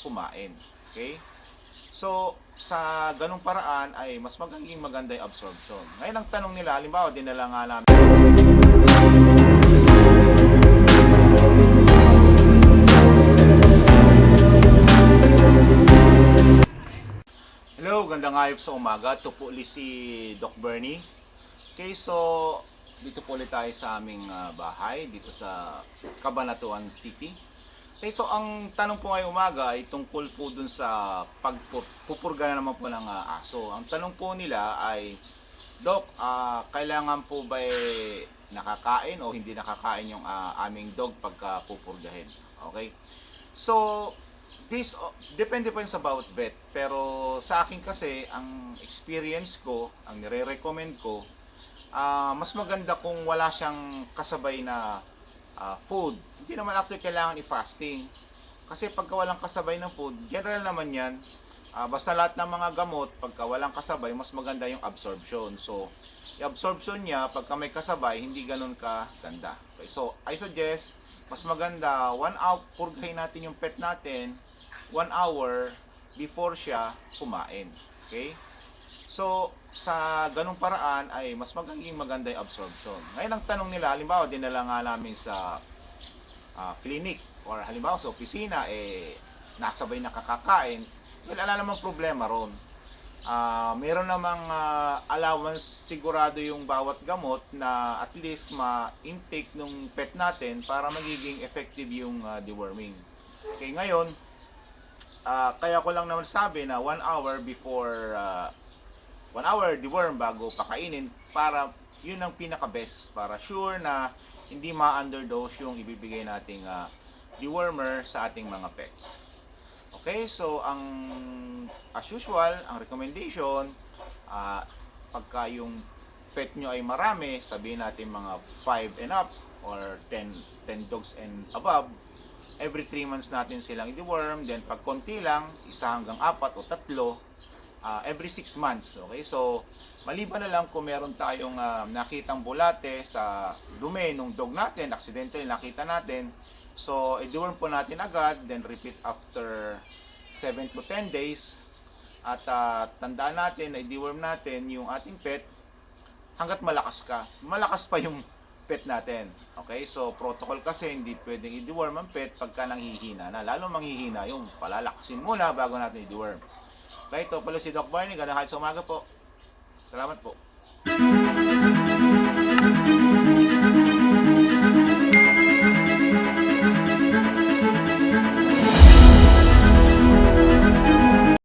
kumain. Okay? So, sa ganung paraan ay mas magiging maganda yung absorption. Ngayon ang tanong nila, halimbawa dinala nga namin Hello, gandang hayop sa umaga. Ito po ulit si Doc Bernie. Okay, so dito po ulit tayo sa aming ah, bahay, dito sa Cabanatuan City. Okay, so ang tanong po ngayong umaga ay tungkol po dun sa pagpupurga na naman po ng ah, aso. Ang tanong po nila ay, Doc, ah, kailangan po ba eh, nakakain o hindi nakakain yung ah, aming dog pagka pupurgahin? Okay? So, this oh, depende pa yun sa bawat vet. Pero sa akin kasi, ang experience ko, ang nire-recommend ko, ah, mas maganda kung wala siyang kasabay na ah, food. Hindi naman actually kailangan i-fasting. Kasi pagka walang kasabay ng food, general naman yan, ah, basta lahat ng mga gamot, pagka walang kasabay, mas maganda yung absorption. So, yung absorption niya, pagka may kasabay, hindi ganun ka ganda. Okay, so, I suggest, mas maganda, one hour, purgahin natin yung pet natin, one hour before siya kumain. Okay? So, sa ganung paraan ay mas magiging maganda yung absorption. Ngayon ang tanong nila, halimbawa dinala nga namin sa uh, clinic or halimbawa sa opisina, eh, nasabay nakakakain, well, wala namang problema ron. Uh, meron namang uh, allowance sigurado yung bawat gamot na at least ma-intake nung pet natin para magiging effective yung uh, deworming. Okay, ngayon, uh, kaya ko lang naman sabi na 1 hour before uh, 1 hour deworm bago pakainin para yun ang pinaka best para sure na hindi ma-underdose yung ibibigay nating uh, dewormer sa ating mga pets. Okay, so ang as usual, ang recommendation uh, pagka yung pet nyo ay marami, sabihin natin mga 5 and up or 10 10 dogs and above, every 3 months natin silang i-deworm, then pag konti lang, isa hanggang apat o tatlo, ah, every 6 months. Okay, so maliban na lang kung meron tayong ah, nakitang bulate sa dumi ng dog natin, accidentally nakita natin, so i-deworm po natin agad, then repeat after 7 to 10 days. At ah, tandaan natin na i-deworm natin yung ating pet hanggat malakas ka. Malakas pa yung pet natin. Okay? So, protocol kasi hindi pwedeng i-deworm ang pet pagka nanghihina na. Lalo manghihina yung palalakasin muna bago natin i-deworm. Okay, ito pala si Doc Barney. Ganda kahit sa umaga po. Salamat po.